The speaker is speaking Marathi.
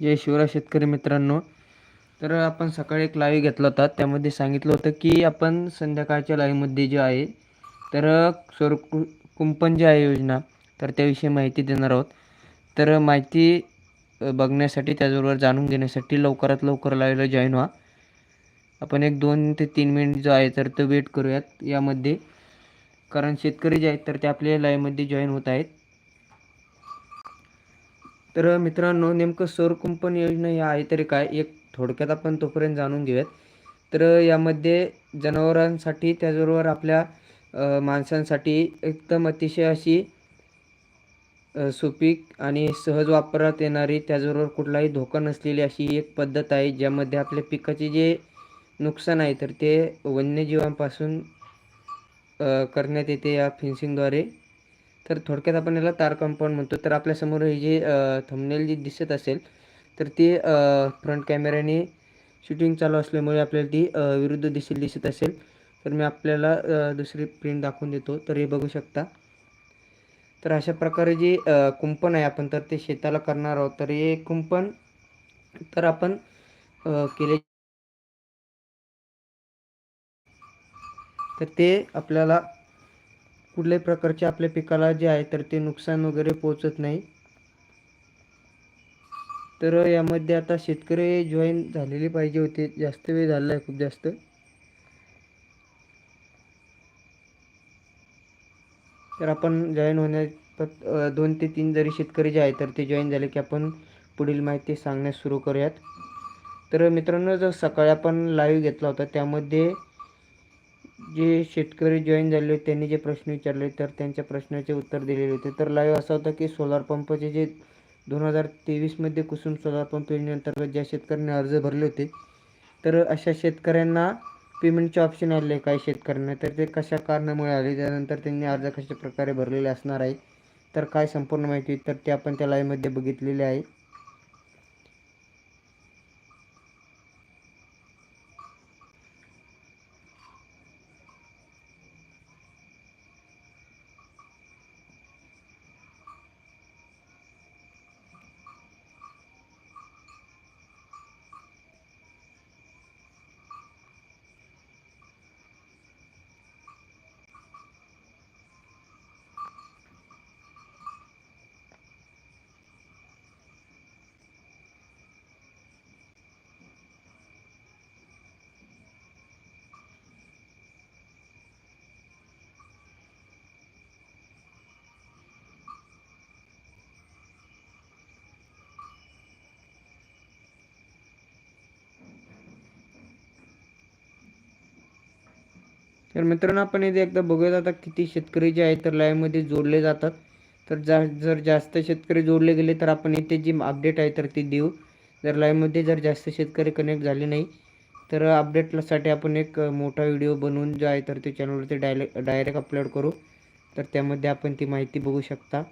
जय शिवराय शेतकरी मित्रांनो. तर आपण सकाळी एक लाईव्ह घेतला होता. त्यामध्ये सांगितलं होतं की आपण संध्याकाळच्या लाईव्हमध्ये जे आहे तर सौर कु कुंपण जी आहे योजना तर त्याविषयी माहिती देणार आहोत. तर माहिती बघण्यासाठी त्याचबरोबर जाणून घेण्यासाठी लवकरात लवकर लाईव्हला जॉईन व्हा. आपण एक दोन ते तीन मिनिट जो आहे तर तो वेट करूयात यामध्ये. कारण शेतकरी जे आहेत तर ते आपल्या लाईव्हमध्ये जॉईन होत आहेत. तर मित्रांनो नेमकं सौरकुंपण योजना या आहे तरी काय एक थोडक्यात आपण तोपर्यंत जाणून घेऊयात. तर यामध्ये जनावरांसाठी त्याचबरोबर आपल्या माणसांसाठी एकदम अतिशय अशी सुपीक आणि सहज वापरात येणारी त्याचबरोबर कुठलाही धोका नसलेली अशी एक पद्धत आहे ज्यामध्ये आपल्या पिकाचे जे नुकसान आहे तर ते वन्यजीवांपासून करण्यात येते या फेन्सिंगद्वारे तर थोडक्यात आपण याला तार कंपाऊंड म्हणतो. तर आपल्यासमोर हे जे थंबनेल जी दिसत असेल तर ती फ्रंट कॅमेऱ्याने शूटिंग चालू असल्यामुळे आपल्याला ती विरुद्ध दिशेला दिसत असेल. तर मी आपल्याला दुसरी प्रिंट दाखवून देतो. तर हे बघू शकता. तर अशा प्रकारे जे कुंपण आहे आपण तर ते शेताला करणार आहोत. तर हे कुंपण तर आपण केले तर ते आपल्याला कुठल्याही प्रकारचे आपल्या पिकाला जे आहे तर ते नुकसान वगैरे पोहोचत नाही. तर यामध्ये आता शेतकरी जॉईन झालेले पाहिजे होते. जास्त वेळ झालेला आहे खूप जास्त. तर आपण जॉईन होण्यात दोन ते तीन जरी शेतकरी जे आहे तर ते जॉईन झाले की आपण पुढील माहिती सांगण्यास सुरू करूयात. तर मित्रांनो जर सकाळी आपण लाईव्ह घेतला होता त्यामध्ये जे शेतकरी जॉईन झाले होते त्यांनी जे प्रश्न विचारले तर त्यांच्या प्रश्नाचे उत्तर दिलेले होते. तर लाईव्ह असा होता की सोलार पंपचे जे दोन हजार तेवीसमध्ये कुसुम सोलार पंप योजनेअंतर्गत ज्या शेतकऱ्यांनी अर्ज भरले होते तर अशा शेतकऱ्यांना पेमेंटचे ऑप्शन आले काही शेतकऱ्यांना. तर ते कशा कारणामुळे आले? त्यानंतर त्यांनी अर्ज कशा प्रकारे भरलेले असणार आहे? तर काय संपूर्ण माहिती तर ते आपण त्या लाईव्हमध्ये बघितलेले आहे. तर मित्रांनो आपण इथे एकदा बघूयात आता किती शेतकरी जे आहेत तर लाईव्हमध्ये जोडले जातात. तर जा जर जास्त शेतकरी जोडले गेले तर आपण इथे जी अपडेट आहे तर ती देऊ. जर लाईव्हमध्ये जर जास्त शेतकरी कनेक्ट झाले नाही तर अपडेटसाठी आपण एक मोठा व्हिडिओ बनवून जो आहे तर ते चॅनलवरती डायरेक्ट डायरेक्ट अपलोड करू. तर त्यामध्ये आपण ती माहिती बघू शकता.